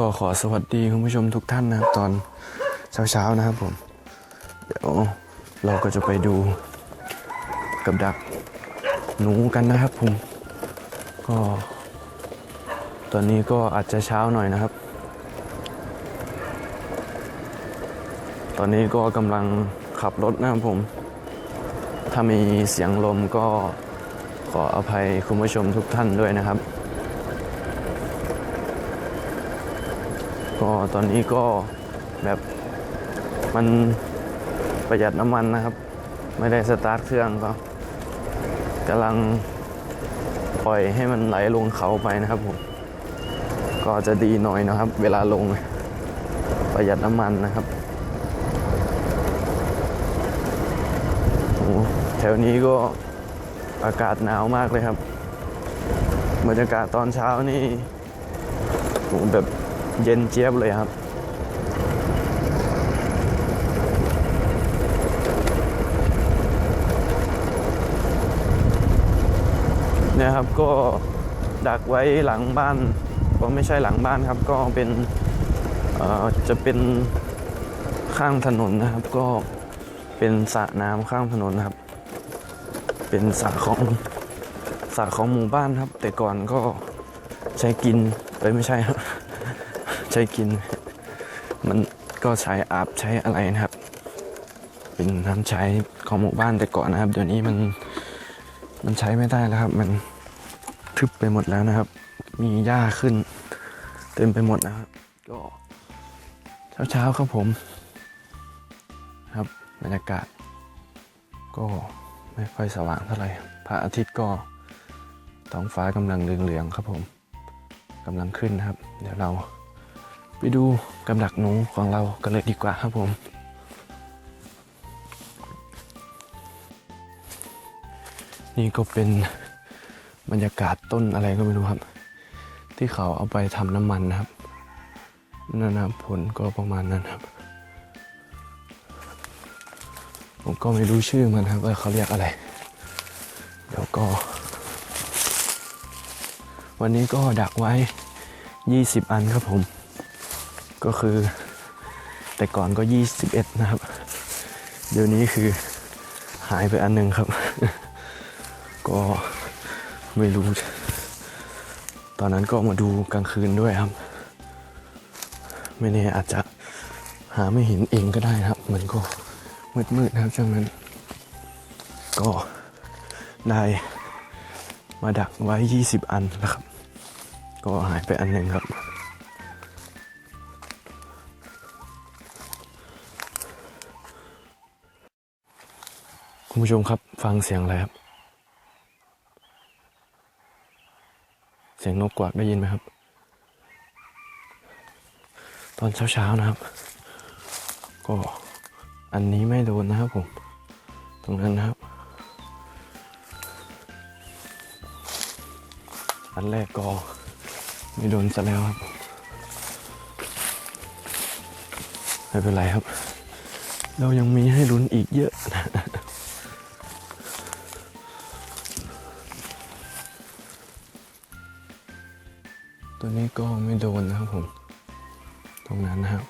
ก็ขอสวัสดีคุณผู้ชมทุกท่านนะครับตอนเช้าๆนะครับผม เดี๋ยวเราก็จะไปดูกับดักหนูกันนะครับผม ก็ ตอนนี้ก็อาจจะเช้าหน่อยนะครับ ตอนนี้ก็กำลังขับรถนะครับผม ถ้ามีเสียงลมก็ขออภัยคุณผู้ชมทุกท่านด้วยนะครับ ก็ตอนนี้ก็แบบมันประหยัดน้ำมันนะครับ ไม่ได้สตาร์ทเครื่องก็กำลังปล่อยให้มันไหลลงเขาไปนะครับผมก็จะดีหน่อยนะครับ เวลาลงประหยัดน้ำมันนะครับโอ้แถวนี้ก็อากาศหนาวมากเลยครับบรรยากาศตอนเช้านี่แบบ เย็นเจี๊ยบเลยครับ เนี่ยครับก็ดักไว้หลังบ้านก็ไม่ใช่หลังบ้านครับ ก็เป็นจะเป็นข้างถนนนะครับ ก็เป็นสระน้ำข้างถนนนะครับ เป็นสระของสระของหมู่บ้านครับ แต่ก่อนก็ใช้กินไปไม่ใช่ครับ ใช้กิน มันก็ใช้อาบใช้อะไรนะครับ เป็นน้ำใช้ของหมู่บ้านแต่ก่อนนะครับ เดี๋ยวนี้มันมันใช้ไม่ได้แล้วครับ มันทึบไปหมดแล้วนะครับ มีหญ้าขึ้น เต็มไปหมดนะครับ ก็เช้าๆครับผมครับบรรยากาศ ก็ไม่ค่อยสว่างเท่าไหร่พระอาทิตย์ก็ท้องฟ้ากำลังเหลืองๆครับผมกำลังขึ้นนะครับ เดี๋ยวเรา ไปดูกำดักหนูของเรากันเลยดีกว่าครับผม นี่ก็เป็นบรรยากาศต้นอะไรก็ไม่รู้ครับ ที่เขาเอาไปทำน้ำมันนะครับนั่นนะผลก็ประมาณนั้นครับ ผมก็ไม่รู้ชื่อมันครับว่าเขาเรียกอะไร เดี๋ยวก็ วันนี้ก็ดักไว้ 20 อันครับผม ก็คือ แต่ก่อนก็ 21 นะครับ เดี๋ยวนี้คือหายไปอันหนึงครับ ก็ไม่รู้ ตอนนั้นก็มาดูกลางคืนด้วยครับ ไม่แน่อาจจะหาไม่เห็นเองก็ได้นะครับ มันก็มืดๆนะครับช่วงนั้น ก็ได้มาดักไว้ 20 อันแล้วครับ ก็หายไปอันหนึ่งครับ คุณผู้ชมครับ ฟังเสียงอะไรครับ เสียงนกกวักได้ยินไหมครับ ตอนเช้าๆนะครับ ก็อันนี้ไม่โดนนะครับผม ตรงนั้นนะครับ อันแรกก็ไม่โดนซะแล้วครับ ไม่เป็นไรครับ เรายังมีให้ลุ้นอีกเยอะ ตัวนี้ก็ไม่โดนนะครับผม ตรงนั้นนะครับ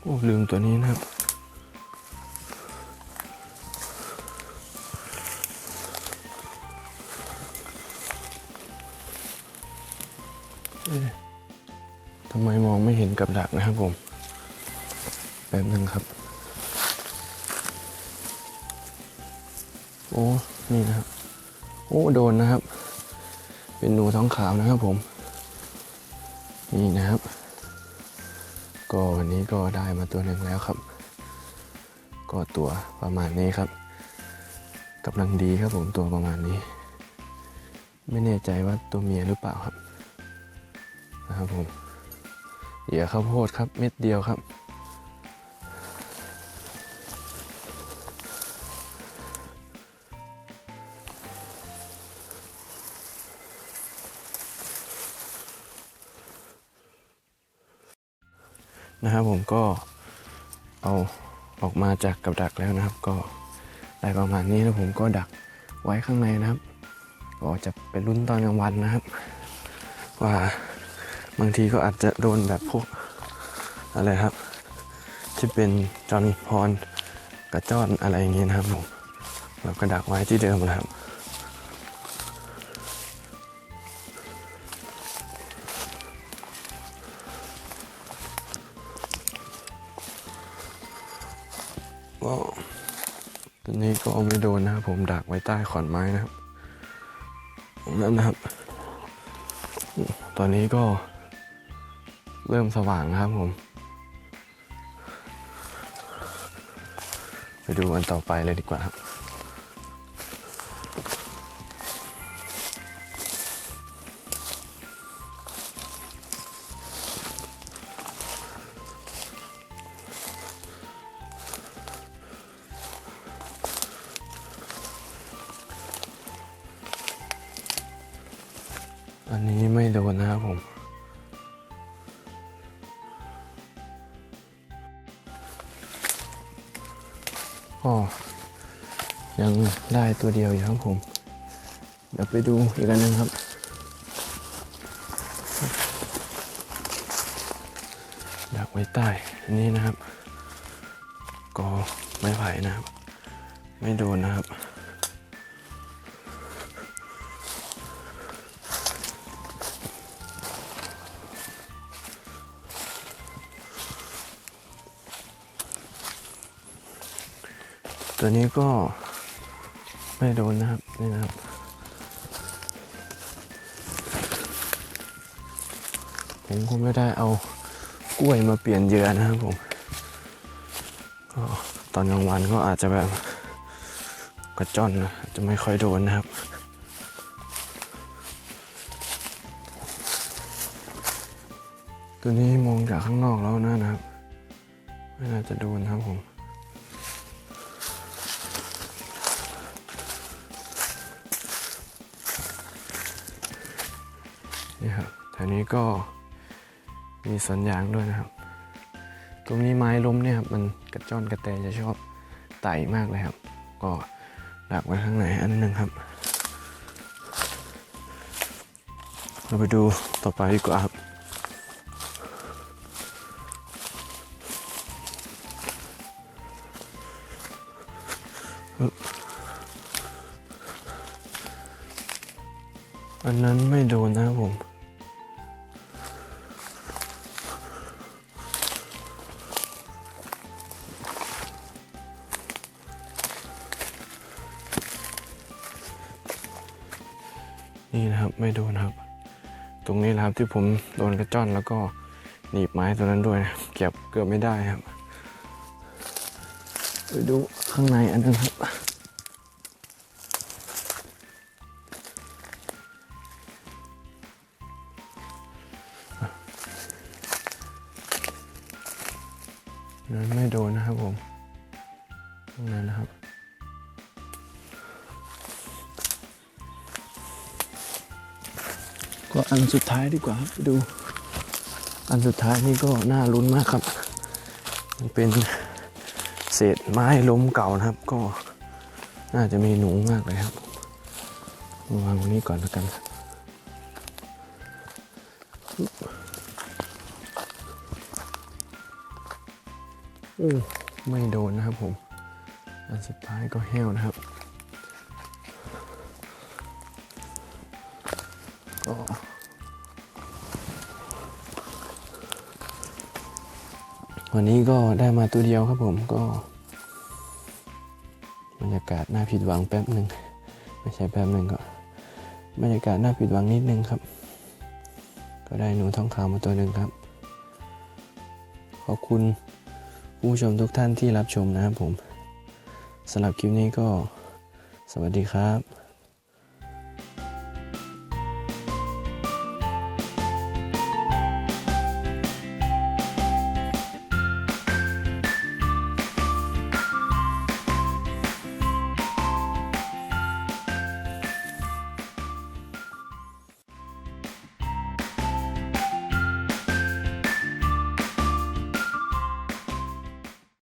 โอ้ลืมตัวนี้นะครับ ทำไมมองไม่เห็นกับดักนะครับผม แป๊บนึงครับ โอ้ นี่นะครับ โอ้ โดนนะครับ เป็นหนูท้องขาวนะครับผม นี่นะครับ ก็วันนี้ก็ได้มาตัวหนึ่งแล้วครับ ก็ตัวประมาณนี้ครับกำลังดีครับผมตัวประมาณนี้ ไม่แน่ใจว่าตัวเมียหรือเปล่าครับ นะครับผมเหยื่อข้าวโพดครับเม็ดเดียวครับ นะครับผมก็เอาออกมาจากกับดักแล้วนะครับ ก็ได้ประมาณนี้แล้วผมก็ดักไว้ข้างในนะครับ ก็จะไปลุ้นตอนกลางวันนะครับ ว่า บางทีก็อาจจะโดนแบบพวกอะไรครับ ที่เป็นจอนพรกระจอนอะไรอย่างเงี้นะครับผมเราก็ดักไว้ที่เดิมแล้วครับก็ตอนนี้ก็ไม่โดนนะครับผมดักไว้ใต้ขอนไม้นะครับตรงนั้นนะครับ ตอนนี้ก็ เริ่มสว่างครับผม ไปดูอันต่อไปเลยดีกว่าครับอันนี้ไม่โดนนะครับผม ก็ยังได้ตัวเดียวอยู่ครับผม เดี๋ยวไปดูอีกอันนึงครับ ดักไว้ใต้อันนี้นะครับ ก็ไม่ไผ่นะครับ ไม่โดนนะครับ ตัวนี้ก็ไม่โดนนะครับ นี่นะครับ ผมคงไม่ได้เอากล้วยมาเปลี่ยนเหยื่อนะครับผมก็ตอนกลางวันก็อาจจะแบบกระจอนนะจะไม่ค่อยโดนนะครับตัวนี้มองจากข้างนอกแล้วนะครับ ไม่น่าจะโดนครับผม นี้ก็มีสวนยางด้วยนะครับ ตรงนี้ไม้ล้มเนี่ยครับมันกระจอนกระแตจะชอบไต่มากเลยครับ ก็ดักไว้ข้างในอันนึงครับ เราไปดูต่อไปดีกว่าครับอันนั้นไม่โดนนะครับผม นี่นะครับไม่โดนครับ ตรงนี้นะครับที่ผมโดนกระจ้อนแล้วก็หนีบไม้ตัวนั้นด้วยนะเก็บเกือบไม่ได้ครับไปดูข้างในอันนึงครับ นั้นไม่โดนนะครับผมตรงนั้นนะครับ ก็อันสุดท้ายดีกว่าไปดู อันสุดท้ายนี่ก็น่าลุ้นมากครับ มันเป็นเศษไม้ล้มเก่านะครับ ก็น่าจะมีหนูมากเลยครับวางตรงนี้ก่อนแล้วกันโอ้ไม่โดนนะครับผม อันสุดท้ายก็แห้วนะครับ วันนี้ก็ได้มาตัวเดียวครับผมก็บรรยากาศน่าผิดหวังแป๊บหนึ่งไม่ใช่แป๊บหนึ่งก็บรรยากาศน่าผิดหวังนิดนึงครับ ก็ได้หนูท้องคำมาตัวหนึ่งครับ ขอบคุณผู้ชมทุกท่านที่รับชมนะครับผมสำหรับคลิปนี้ก็สวัสดีครับ